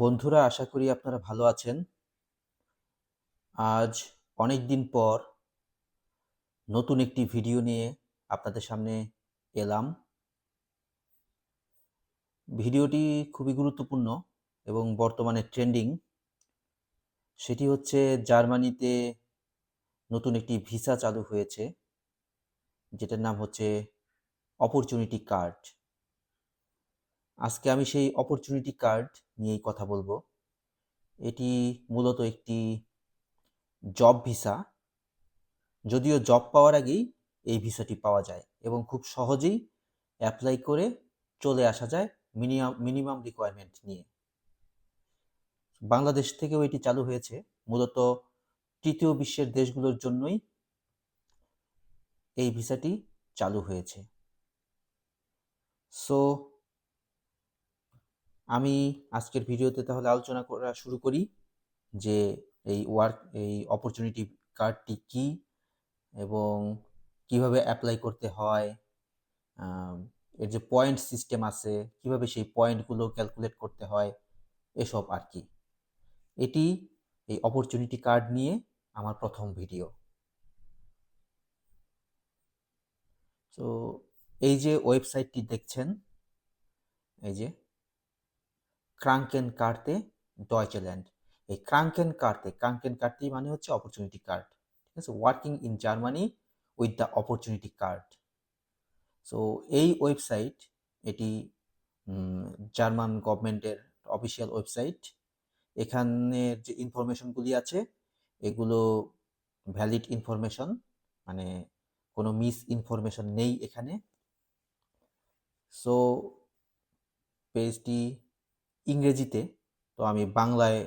বন্ধুরা, আশা করি আপনারা ভালো আছেন। আজ অনেক দিন পর নতুন একটি ভিডিও নিয়ে আপনাদের সামনে এলাম। ভিডিওটি খুবই গুরুত্বপূর্ণ এবং বর্তমানে ট্রেন্ডিং। সেটি হচ্ছে জার্মানিতে নতুন একটি ভিসা চালু হয়েছে, যেটার নাম হচ্ছে অপরচুনিটি কার্ড। আজকে আমি সেই অপরচুনিটি কার্ড নিয়েই কথা বলব। এটি মূলত একটি জব ভিসা যদিও জব পাওয়ার আগেই এই ভিসাটি পাওয়া যায় এবং খুব সহজেই অ্যাপ্লাই করে চলে আসা যায় মিনিমাম মিনিমাম রিকোয়ারমেন্ট নিয়ে। বাংলাদেশ থেকেও এটি চালু হয়েছে। মূলত তৃতীয় বিশ্বের দেশগুলোর জন্যই এই ভিসাটি চালু হয়েছে। সো আমি আজকের ভিডিওতে তাহলে আলোচনা করা শুরু করি যে এই ওয়ার্ক এই অপরচুনিটি কার্ডটি কি এবং কীভাবে অ্যাপ্লাই করতে হয় এর যে পয়েন্ট সিস্টেম আছে, কীভাবে সেই পয়েন্টগুলো ক্যালকুলেট করতে হয়, এসব আর কি। এটি এই অপরচুনিটি কার্ড নিয়ে আমার প্রথম ভিডিও। তো এই যে ওয়েবসাইটটি দেখছেন, এই যে ক্রাঙ্কেন কার্তে ডয়চেল্যান্ড এই ক্রাঙ্কেন কার্তে ক্রাঙ্কেন কার্ডটি মানে হচ্ছে অপরচুনিটি কার্ড ঠিক আছে? Working in Germany with the opportunity card so এই ওয়েবসাইট এটি জার্মান গভর্নমেন্টের অফিসিয়াল ওয়েবসাইট এখানের যে ইনফরমেশনগুলি আছে, এগুলো ভ্যালিড ইনফরমেশন মানে কোনো মিস ইনফরমেশন নেই এখানে। সো পেজটি ইংরেজিতে, তো আমি বাংলায়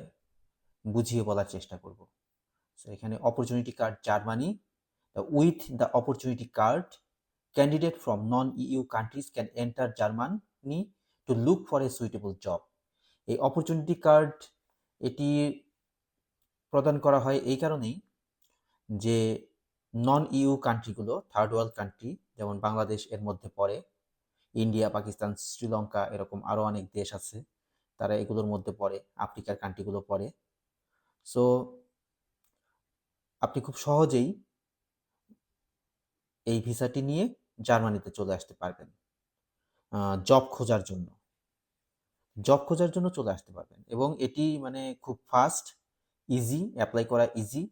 বুঝিয়ে বলার চেষ্টা করব। সো এখানে opportunity card Germany with the opportunity card candidate from non EU countries can enter Germany to look for a suitable job এই অপরচুনিটি কার্ড এটি প্রদান করা হয় এই কারণেই যে নন ইউ কান্ট্রিগুলো থার্ড ওয়ার্ল্ড কান্ট্রি যেমন বাংলাদেশ এর মধ্যে পড়ে ইন্ডিয়া পাকিস্তান শ্রীলঙ্কা এরকম আরও অনেক দেশ আছে তারা এগুলোর মধ্যে পড়ে, আফ্রিকার কান্ট্রিগুলো পড়ে। সো আপনি খুব সহজেই এই ভিসাটি নিয়ে জার্মানিতে চলে আসতে পারবেন জব খোঁজার জন্য। জব খোঁজার জন্য চলে আসতে পারবেন এবং এটি মানে খুব ফাস্ট ইজি অ্যাপ্লাই করা ইজি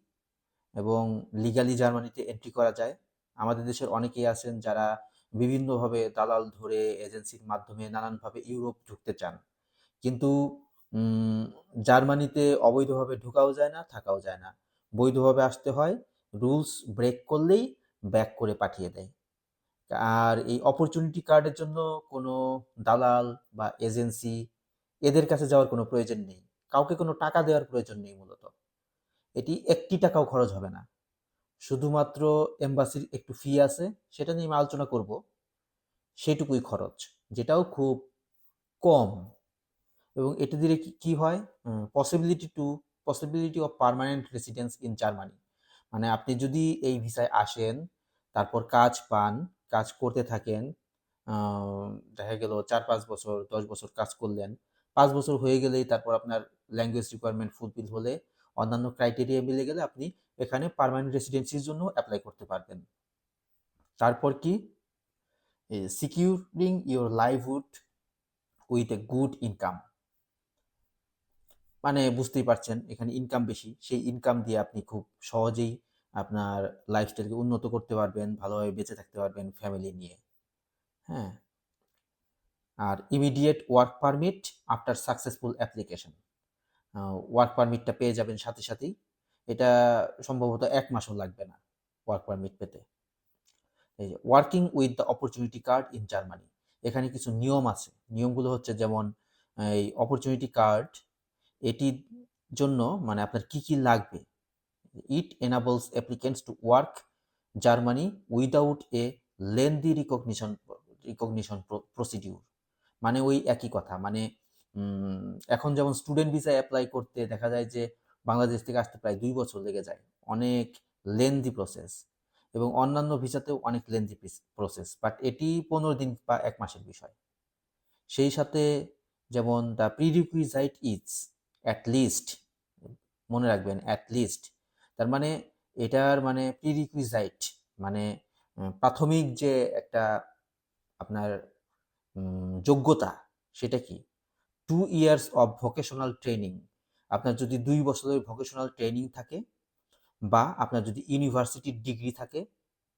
এবং লিগালি জার্মানিতে এন্ট্রি করা যায়। আমাদের দেশের অনেকেই আছেন যারা বিভিন্নভাবে দালাল ধরে এজেন্সির মাধ্যমে নানানভাবে ইউরোপ ঢুকতে চান। কিন্তু জার্মানিতে অবৈধভাবে ঢোকাও যায় না, থাকাও যায় না। বৈধভাবে আসতে হয়, রুলস ব্রেক করলেই ব্যাক করে পাঠিয়ে দেয়। আর এই অপরচুনিটি কার্ডের জন্য কোনো দালাল বা এজেন্সি এদের কাছে যাওয়ার কোনো প্রয়োজন নেই। কাউকে কোনো টাকা দেওয়ার প্রয়োজন নেই মূলত। এটি একটি টাকাও খরচ হবে না। শুধুমাত্র এম্বাসির একটু ফি আছে, সেটা নিয়ে আমি আলোচনা করব। সেটুকুই খরচ, যেটাও খুব কম। এবং এটি দিলে কি- হয়? Possibility to possibility of permanent residence in Germany মানে আপনি যদি এই ভিসায় আসেন, তারপর কাজ পান, কাজ করতে থাকেন দেখা গেল চার, পাঁচ বছর, দশ বছর কাজ করলেন, পাঁচ বছর হয়ে গেলেই তারপর আপনার ল্যাঙ্গুয়েজ রিকোয়ারমেন্ট ফুলফিল হলে অন্যান্য ক্রাইটেরিয়া মিলে গেলে আপনি এখানে পার্মানেন্ট রেসিডেন্সির জন্য অ্যাপ্লাই করতে পারবেন। তারপর কি? Securing your livelihood with a good income মানে বুঝতেই পারছেন, এখানে ইনকাম বেশি। সেই ইনকাম দিয়ে আপনি খুব সহজেই আপনার লাইফস্টাইলকে উন্নত করতে পারবেন, ভালোভাবে বেঁচে থাকতে পারবেন ফ্যামিলি নিয়ে। হ্যাঁ? আর immediate work permit after successful application work পারমিটটা পেয়ে যাবেন সাথে সাথেই। এটা সম্ভবত এক মাসও লাগবে না ওয়ার্ক পারমিট পেতে। এই যে working with the opportunity card in Germany এখানে কিছু নিয়ম আছে। নিয়মগুলো হচ্ছে যেমন, এই অপরচুনিটি কার্ড এটির জন্য মানে আপনার কি কি লাগবে? It enables applicants to work Germany without a lengthy recognition recognition procedure মানে ওই একই কথা। মানে এখন যেমন স্টুডেন্ট ভিসা অ্যাপ্লাই করতে দেখা যায় যে বাংলাদেশ থেকে আসতে প্রায় দুই বছর লেগে যায়। অনেক লেন্দি প্রসেস এবং অন্যান্য ভিসাতেও অনেক লেন্দি প্রসেস বাট এটি পনেরো দিন বা এক মাসের বিষয়। সেই সাথে যেমন the prerequisite is at least মনে রাখবেন অ্যাট লিস্ট তার মানে এটার মানে প্রিরিকুইজাইট মানে প্রাথমিক যে একটা আপনার যোগ্যতা, সেটা কি? Two years of vocational training আপনার যদি দুই বছরের ভোকেশনাল ট্রেনিং থাকে বা আপনার যদি ইউনিভার্সিটির ডিগ্রি থাকে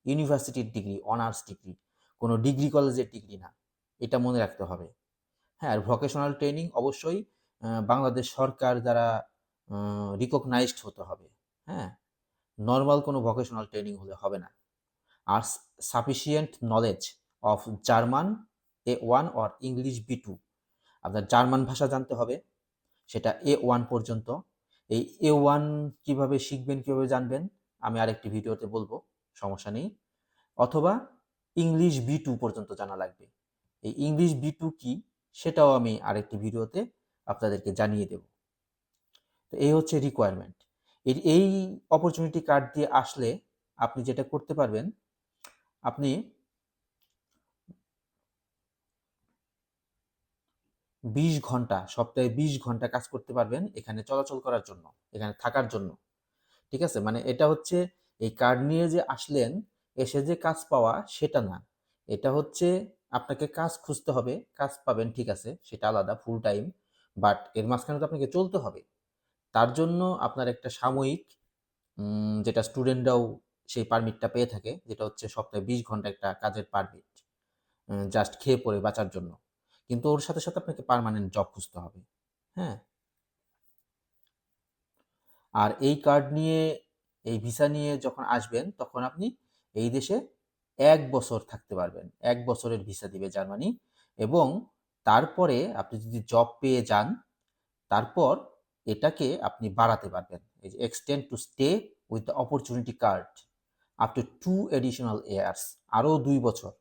ইউনিভার্সিটির ডিগ্রি অনার্স ডিগ্রি কোনো ডিগ্রি কলেজের ডিগ্রি না, এটা মনে রাখতে হবে। হ্যাঁ আর ভোকেশনাল ট্রেনিং অবশ্যই বাংলাদেশ সরকার দ্বারা রিকগনাইজড হতে হবে। হ্যাঁ? নর্মাল কোনো ভোকেশনাল ট্রেনিং হলে হবে না। আর sufficient knowledge of German A one or English B two আপনার জার্মান ভাষা জানতে হবে, সেটা এ ওয়ান পর্যন্ত। এই এ ওয়ান কীভাবে শিখবেন, কীভাবে জানবেন, আমি আরেকটি ভিডিওতে বলব, সমস্যা নেই। অথবা ইংলিশ বি টু পর্যন্ত জানা লাগবে। এই ইংলিশ বি টু কী, সেটাও আমি আরেকটি ভিডিওতে আপনাদেরকে জানিয়ে দেব। তো এই হচ্ছে রিকোয়ারমেন্ট এই অপরচুনিটি কার্ড দিয়ে আসলে আপনি যেটা করতে পারবেন, আপনি বিশ ঘণ্টা, সপ্তাহে বিশ ঘণ্টা কাজ করতে পারবেন এখানে চলাচল করার জন্য, এখানে থাকার জন্য। ঠিক আছে? মানে এটা হচ্ছে এই কার্ড নিয়ে যে আসলেন, এসে যে কাজ পাওয়া সেটা না। এটা হচ্ছে আপনাকে কাজ খুঁজতে হবে, কাজ পাবেন ঠিক আছে, সেটা আলাদা ফুল টাইম বাট এর মাঝখানে তো আপনাকে চলতে হবে। তার জন্য আপনার একটা সাময়িক যেটা স্টুডেন্টরাও সেই পারমিটটা পেয়ে থাকে, যেটা হচ্ছে সপ্তাহে বিশ ঘণ্টা একটা কাজের পারমিট জাস্ট খেয়ে পড়ে বাঁচার জন্য। কিন্তু ওর সাথে সাথে আপনাকে পার্মানেন্ট জব খুঁজতে হবে। হ্যাঁ? আর এই কার্ড নিয়ে, এই ভিসা নিয়ে যখন আসবেন, তখন আপনি এই দেশে এক বছর থাকতে পারবেন। এক বছরের ভিসা দিবে জার্মানি এবং তারপরে আপনি যদি জব পেয়ে যান, তারপর এটাকে আপনি বাড়াতে পারবেন। এই যে extend to stay with the opportunity card up to two additional years আরও দুই বছর,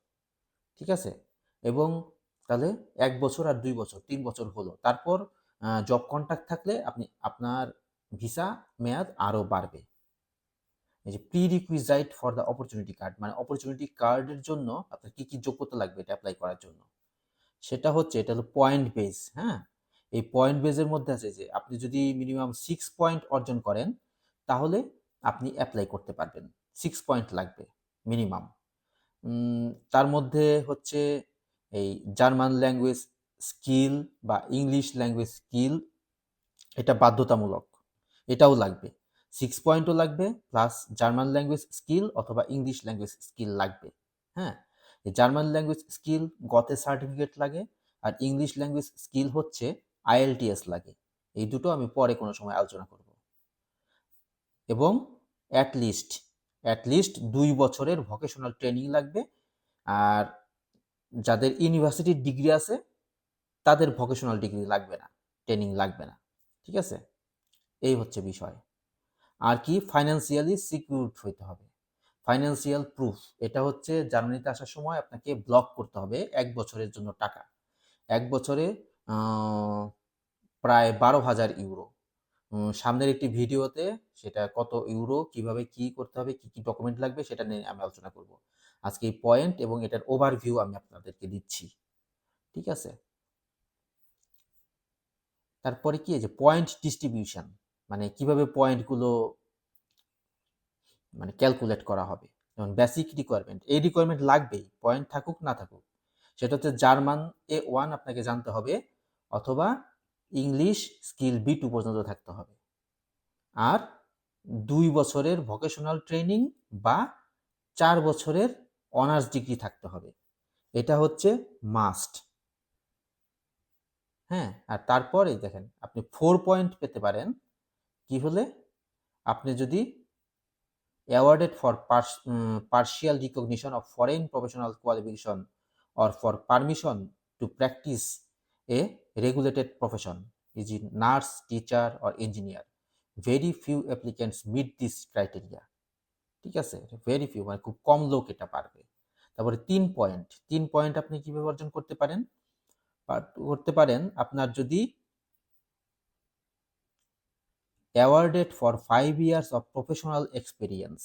ঠিক আছে? এবং তাহলে এক বছর আর দুই বছর, তিন বছর হলো। তারপর জব কন্ট্রাক্ট থাকলে আপনি, আপনার ভিসা মেয়াদ আরও বাড়বে। এই যে prerequisite for the opportunity card মানে অপরচুনিটি কার্ডের জন্য আপনার কী কী যোগ্যতা লাগবে এটা অ্যাপ্লাই করার জন্য? সেটা হচ্ছে, এটা হলো পয়েন্ট বেস হ্যাঁ? এই পয়েন্ট বেজের মধ্যে আছে যে, আপনি যদি মিনিমাম সিক্স পয়েন্ট অর্জন করেন, তাহলে আপনি অ্যাপ্লাই করতে পারবেন। সিক্স পয়েন্ট লাগবে মিনিমাম তার মধ্যে হচ্ছে এই জার্মান ল্যাঙ্গুয়েজ স্কিল বা ইংলিশ ল্যাঙ্গুয়েজ স্কিল এটা বাধ্যতামূলক। এটাও লাগবে। সিক্স পয়েন্টও লাগবে প্লাস জার্মান ল্যাঙ্গুয়েজ স্কিল অথবা ইংলিশ ল্যাঙ্গুয়েজ স্কিল লাগবে হ্যাঁ? German language skill Goethe certificate লাগে আর ইংলিশ ল্যাঙ্গুয়েজ স্কিল হচ্ছে আইএলটিএস লাগে। এই দুটো আমি পরে কোনো সময় আলোচনা করব। এবং অ্যাটলিস্ট অ্যাটলিস্ট দুই বছরের ভোকেশনাল ট্রেনিং লাগবে আর যাদের ইউনিভার্সিটির ডিগ্রি আছে, তাদের ভোকেশনাল ডিগ্রি লাগবে না ট্রেনিং লাগবে না, ঠিক আছে? এই হচ্ছে বিষয়। আর কি? ফাইন্যান্সিয়ালি সিকিউরড হইতে হবে। ফাইন্যান্সিয়াল প্রুফ এটা হচ্ছে জার্মানিতে আসার সময় আপনাকে ব্লক করতে হবে এক বছরের জন্য টাকা। এক বছরে প্রায় বারো হাজার ইউরো সামনের একটি ভিডিওতে সেটা কত ইউরো কীভাবে কি করতে হবে, কি কি ডকুমেন্ট লাগবে সেটা নিয়ে আমি আলোচনা করব। আজকে এই পয়েন্ট এবং এটার ওভারভিউ আমি আপনাদেরকে দিচ্ছি। ঠিক আছে? তারপরে কি যে পয়েন্ট ডিস্ট্রিবিউশন মানে কীভাবে পয়েন্টগুলো মানে ক্যালকুলেট করা হবে। যেমন বেসিক রিকোয়ারমেন্ট এই রিকোয়ারমেন্ট লাগবেই পয়েন্ট থাকুক, না থাকুক। সেটা হচ্ছে জার্মান এ ওয়ান আপনাকে জানতে হবে, অথবা ইংলিশ স্কিল বি টু পর্যন্ত থাকতে হবে। আর দুই বছরের ভোকেশনাল ট্রেনিং বা চার বছরের অনার্স ডিগ্রি থাকতে হবে। এটা হচ্ছে মাস্ট হ্যাঁ আর তারপরে দেখেন, আপনি ফোর পয়েন্ট পেতে পারেন। কি হলে? আপনি যদি awarded for partial recognition of foreign professional qualification or for permission to practise a regulated profession is in nurse teacher or engineer very few applicants meet this criteria ঠিক আছে? ভেরি ফিউ মানে খুব কম লোক এটা পারবে। তারপরে তিন পয়েন্ট তিন পয়েন্ট আপনি কীভাবে অর্জন করতে পারেন? করতে পারেন, আপনার যদি awarded for five years of professional experience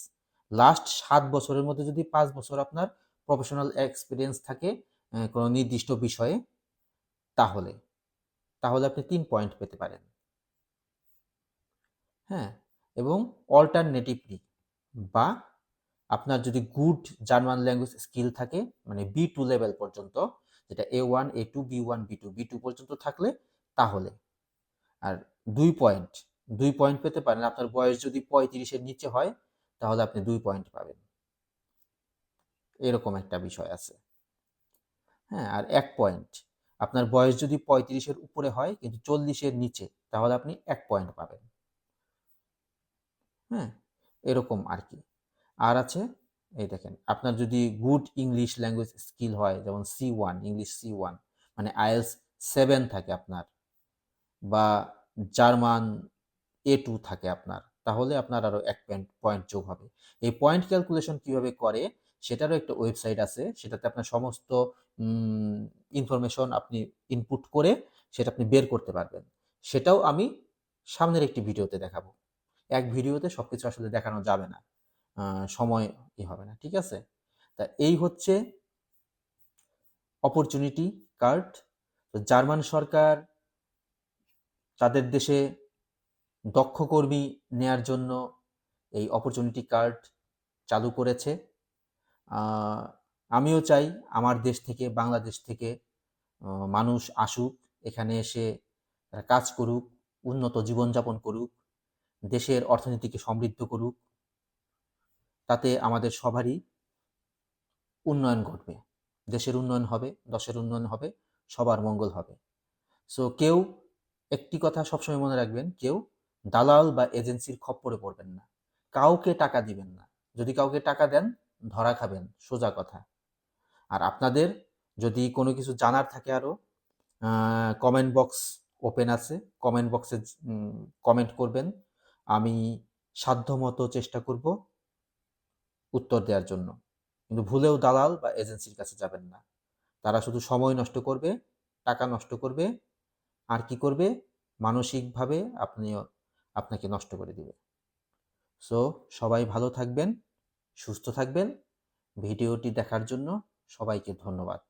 last সাত বছরের মধ্যে যদি পাঁচ বছর আপনার প্রফেশনাল এক্সপিরিয়েন্স থাকে কোনো নির্দিষ্ট বিষয়ে, তাহলে তাহলে আপনি তিন পয়েন্ট পেতে পারেন। হ্যাঁ এবং অল্টারনেটিভলি বা আপনার যদি গুড জার্মান ল্যাঙ্গুয়েজ স্কিল থাকে মানে বি টু লেভেল পর্যন্ত, যেটা A one A two B one B two B two পর্যন্ত থাকলে, তাহলে, আর দুই পয়েন্ট দুই পয়েন্ট পেতে পারেন। আপনার বয়স যদি পঁয়ত্রিশের নিচে হয়, তাহলে আপনি দুই পয়েন্ট পাবেন। এরকম একটা বিষয় আছে। হ্যাঁ আর এক পয়েন্ট আপনার বয়স যদি পঁয়ত্রিশের উপরে হয়, কিন্তু চল্লিশের নিচে, তাহলে আপনি এক পয়েন্ট পাবেন। হ্যাঁ এরকম আর কি। আর আছে, এই দেখেন, আপনার যদি গুড ইংলিশ ল্যাঙ্গুয়েজ স্কিল হয়, যেমন C one English C one মানে আইএলস সেভেন থাকে আপনার, বা জার্মান এ টু থাকে আপনার, তাহলে আপনার আরও এক পয়েন্ট পয়েন্ট যোগ হবে। এই পয়েন্ট ক্যালকুলেশন কীভাবে করে, সেটারও একটা ওয়েবসাইট আছে, সেটাতে আপনার সমস্ত ইনফরমেশন আপনি ইনপুট করে সেটা আপনি বের করতে পারবেন। সেটাও আমি সামনের একটি ভিডিওতে দেখাবো। এক ভিডিওতে সব কিছু আসলে দেখানো যাবে না। সময় ই হবে না, ঠিক আছে? তা এই হচ্ছে অপরচুনিটি কার্ড জার্মান সরকার তাদের দেশে দক্ষ কর্মী নেয়ার জন্য এই অপরচুনিটি কার্ড চালু করেছে। আমিও চাই আমার দেশ থেকে, বাংলাদেশ থেকে মানুষ আসুক, এখানে এসে কাজ করুক, উন্নত জীবনযাপন করুক, দেশের অর্থনীতিকে সমৃদ্ধ করুক, তাতে আমাদের সবারই উন্নয়ন ঘটবে। দেশের উন্নয়ন হবে, দশের উন্নয়ন হবে, সবার মঙ্গল হবে। সো কেউ একটি কথা সবসময় মনে রাখবেন, কেউ দালাল বা এজেন্সির খপ্পরে পড়বেন না। কাউকে টাকা দিবেন না। যদি কাউকে টাকা দেন, ধরা খাবেন, সোজা কথা। আর আপনাদের যদি কোনো কিছু জানার থাকে আরও কমেন্ট বক্স ওপেন আছে। কমেন্ট বক্সে কমেন্ট করবেন। আমি সাধ্যমতো চেষ্টা করব উত্তর দেওয়ার জন্য। কিন্তু ভুলেও দালাল বা এজেন্সির কাছে যাবেন না। তারা শুধু সময় নষ্ট করবে, টাকা নষ্ট করবে। আর কি করবে? মানসিকভাবে আপনি আপনাকে নষ্ট করে দিবে। সো সবাই ভালো থাকবেন, সুস্থ থাকবেন। ভিডিওটি দেখার জন্য সবাইকে ধন্যবাদ।